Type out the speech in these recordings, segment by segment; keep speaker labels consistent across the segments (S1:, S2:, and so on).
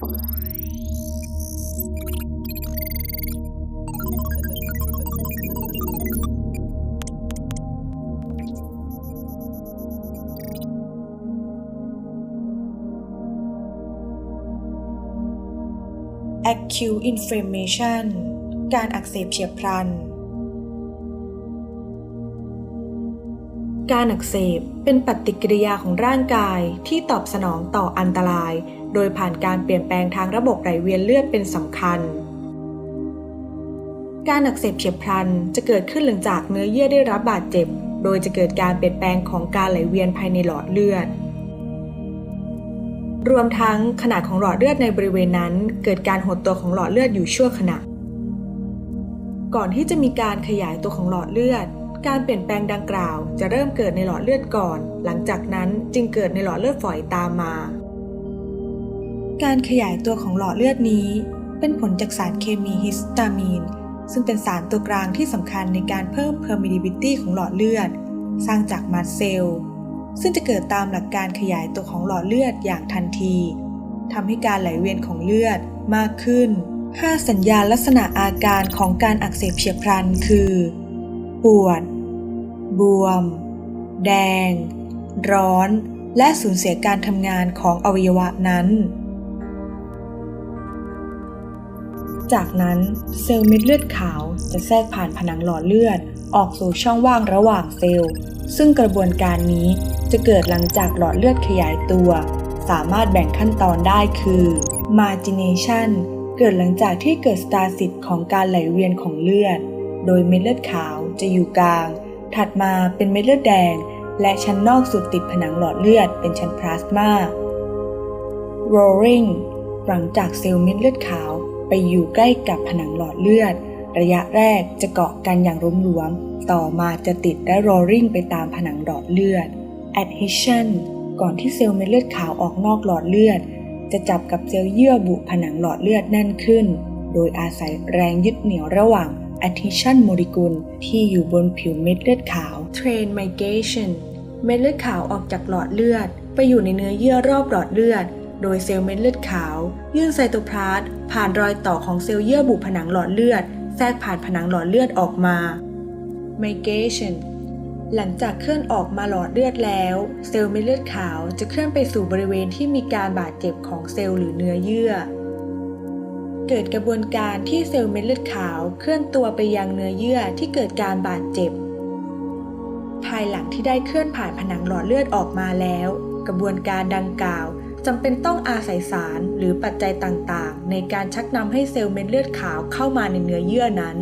S1: acute inflammation การอักเสบเฉียบพลัน การอักเสบเป็นปฏิกิริยาของร่างกายที่ตอบสนองต่ออันตราย โดยผ่านการเปลี่ยนแปลงทางระบบไหลเวียนเลือดเป็นสำคัญ การอักเสบเฉียบพลันจะเกิดขึ้นหลังจากเนื้อเยื่อได้รับบาดเจ็บ โดยจะเกิดการเปลี่ยนแปลงของการไหลเวียนภายในหลอดเลือด รวมทั้งขนาดของหลอดเลือดในบริเวณนั้น เกิดการหดตัวของหลอดเลือดอยู่ชั่วขณะ ก่อนที่จะมีการขยายตัวของหลอดเลือดการเปลี่ยนแปลงดังกล่าว จะเริ่มเกิดในหลอดเลือดก่อน หลังจากนั้นจึงเกิดในหลอดเลือดฝอยตามมา การขยายตัวของหลอดเลือดนี้ เป็นผลจากสารเคมีฮิสตามีน ซึ่งเป็นสารตัวกลางที่สำคัญในการเพิ่ม permeability ของหลอดเลือด สร้างจากมาสเซลซึ่งจะเกิดตามหลักการขยายตัวของหลอดเลือดอย่างทันทีทำให้การไหลเวียนของเลือดมากขึ้น 5 สัญญาณลักษณะอาการของการอักเสบเฉียบพลันคือ ปวด บวม แดง ร้อน และสูญเสียการทำงานของอวัยวะนั้น จากนั้นเซลล์เม็ดเลือดขาวจะแทรกผ่านผนังหลอดเลือด ออกสู่ช่องว่างระหว่างเซลล์ ซึ่งกระบวนการนี้จะเกิดหลังจากหลอดเลือดขยายตัว สามารถแบ่งขั้นตอนได้คือ margination เกิดหลังจากที่เกิดสตาสิตของการไหลเวียนของเลือด โดยเม็ดเลือดขาวจะอยู่กลาง ถัดมาเป็นเม็ดเลือดแดง และชั้นนอกสุดติดผนังหลอดเลือดเป็นชั้นพลาสมา roaring หลังจากเซลล์เม็ดเลือดขาว ไปอยู่ใกล้กับผนังหลอดเลือด ระยะแรกจะเกาะกันอย่างรวม ต่อมาจะติดและ roaring ไปตามผนังหลอดเลือด adhesion ก่อนที่เซลล์เม็ดเลือดขาวออกนอกหลอดเลือด จะจับกับเซลล์เยื่อบุผนังหลอดเลือดแน่นขึ้น โดยอาศัยแรงยึดเหนี่ยวระหว่าง adhesion โมเลกุลที่อยู่บนผิวเม็ดเลือดขาว train migration เม็ดเลือดขาวออกจากหลอดเลือด ไปอยู่ในเนื้อเยื่อรอบหลอดเลือด โดยเซลล์เม็ดเลือดขาว ยื่นไซโตพลาสผ่านรอยต่อของเซลล์เยื่อบุผนังหลอดเลือด แทรกผ่านผนังหลอดเลือดออกมา migration หลังจากเคลื่อนออกมาหลอดเลือดแล้ว เซลล์เม็ดเลือดขาวจะเคลื่อนไปสู่บริเวณที่มีการบาดเจ็บของเซลล์หรือเนื้อเยื่อ เกิดกระบวนการที่เซลล์เม็ดเลือดขาวเคลื่อนตัวไปยังเนื้อเยื่อที่เกิดการบาดเจ็บ ภายหลังที่ได้เคลื่อนผ่านผนังหลอดเลือดออกมาแล้ว กระบวนการดังกล่าว จำเป็นต้องอาศัยสารหรือปัจจัยต่างๆ ในการชักนำให้เซลล์เม็ดเลือดขาวเข้ามาในเนื้อเยื่อนั้น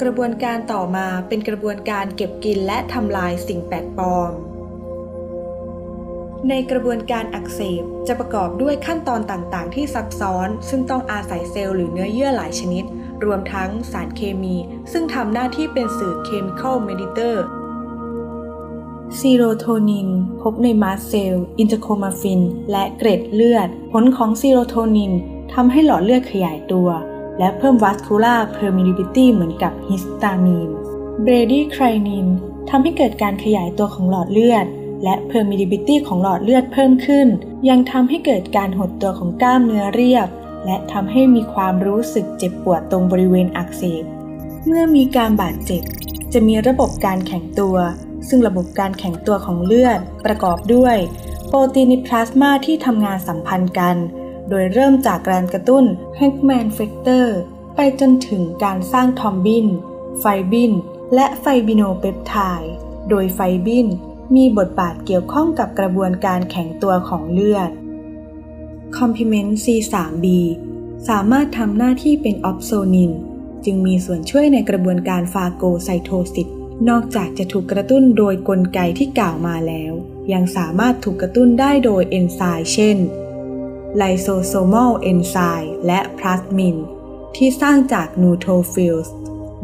S1: กระบวนการต่อมาเป็นกระบวนการเก็บกินและทำลายสิ่งแปลกปลอม ในกระบวนการอักเสบจะประกอบด้วยขั้นตอนต่างๆ ที่ซับซ้อน ซึ่งต้องอาศัยเซลล์หรือเนื้อเยื่อหลายชนิด รวมทั้งสารเคมี ซึ่งทำหน้าที่เป็นสื่อ chemical mediator ซีโรโทนิน พบในมาสเซล อินเตอร์โคมาฟิน และเกร็ดเลือด ผลของซีโรโทนินทำให้หลอดเลือดขยายตัว และเพิ่มวัสคูลาร์เพอร์มิลิบิตี้เหมือนกับฮิสตามีน เบรดี้ไครนินทำให้เกิดการขยายตัวของหลอดเลือด และ permeability ของหลอดเลือดเพิ่มขึ้น ยังทำให้เกิดการหดตัวของกล้ามเนื้อเรียบ และทำให้มีความรู้สึกเจ็บปวดตรงบริเวณอักเสบ เมื่อมีการบาดเจ็บ จะมีระบบการแข็งตัว ซึ่งระบบการแข็งตัวของเลือดประกอบด้วย โปรตีนในพลาสมาที่ทำงานสัมพันธ์กัน โดยเริ่มจากการกระตุ้น Heckman Factor ไปจนถึงการสร้างทอมบิน ไฟบิน และไฟบิโนเปปไทด์โดยไฟบินมีบทบาทเกี่ยวข้องกับกระบวนการแข็งตัวของเลือด Complement C3b สามารถทำหน้าที่เป็นออฟโซนิน จึงมีส่วนช่วยในกระบวนการฟาโกไซโทซิส นอกจากจะถูกกระตุ้นโดยกลไกที่กล่าวมาแล้ว ยังสามารถถูกกระตุ้นได้โดยเอนไซม์เช่นไลโซโซมอลเอนไซม์และพลาสมิน ที่สร้างจากนูโทฟิลส์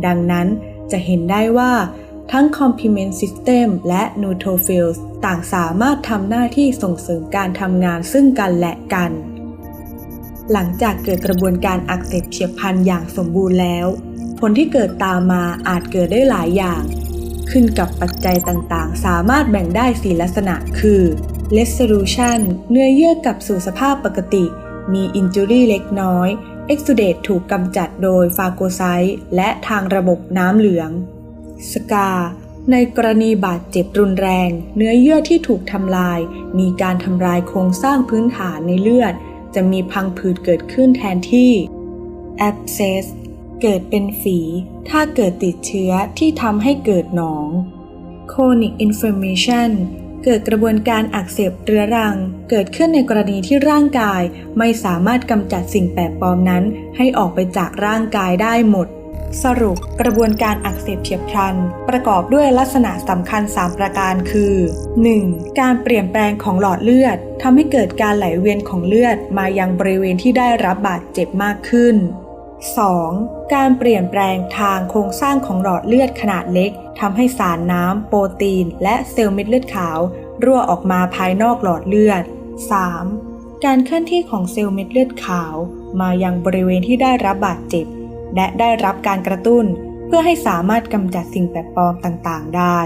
S1: ดังนั้นจะเห็นได้ว่าทั้ง complement system และ neutrophils ต่างสามารถทำหน้าที่ส่งเสริมการทำงานซึ่งกันและกัน หลังจากเกิดกระบวนการอักเสบเฉียบพลันอย่างสมบูรณ์แล้ว ผลที่เกิดตามมาอาจเกิดได้หลายอย่าง ขึ้นกับปัจจัยต่างๆ สามารถแบ่งได้ 4 ลักษณะ คือ resolution เนื้อเยื่อกลับสู่สภาพปกติ มีอินจูรี่เล็กน้อยเอ็กซูเดตถูกกำจัดโดยฟาโกไซต์และทางระบบน้ำเหลืองสกาในกรณีบาดเจ็บรุนแรง เนื้อเยื่อที่ถูกทำลาย มีการทำลายโครงสร้างพื้นฐานในเลือด จะมีพังผืดเกิดขึ้นแทนที่ abscess เกิดเป็นฝีถ้าเกิดติดเชื้อที่ทำให้เกิดหนอง chronic inflammation เกิดกระบวนการอักเสบเรื้อรัง เกิดขึ้นในกรณีที่ร่างกายไม่สามารถกำจัดสิ่งแปลกปลอมนั้น ให้ออกไปจากร่างกายได้หมด สรุปกระบวนการอักเสบเฉียบพลัน ประกอบด้วยลักษณะสำคัญ 3 ประการคือ 1. การเปลี่ยนแปลงของหลอดเลือดทำให้เกิดการไหลเวียนของเลือดมายังบริเวณที่ได้รับบาดเจ็บมากขึ้น 2. การเปลี่ยนแปลงทางโครงสร้างของหลอดเลือดขนาดเล็กทำให้สารน้ำ โปรตีน และเซลล์เม็ดเลือดขาว รั่วออกมาภายนอกหลอดเลือด 3. การเคลื่อนที่ของเซลล์เม็ดเลือดขาว มายังบริเวณที่ได้รับบาดเจ็บ และได้รับการกระตุ้น เพื่อให้สามารถกำจัดสิ่งแปลกปลอมต่างๆ ได้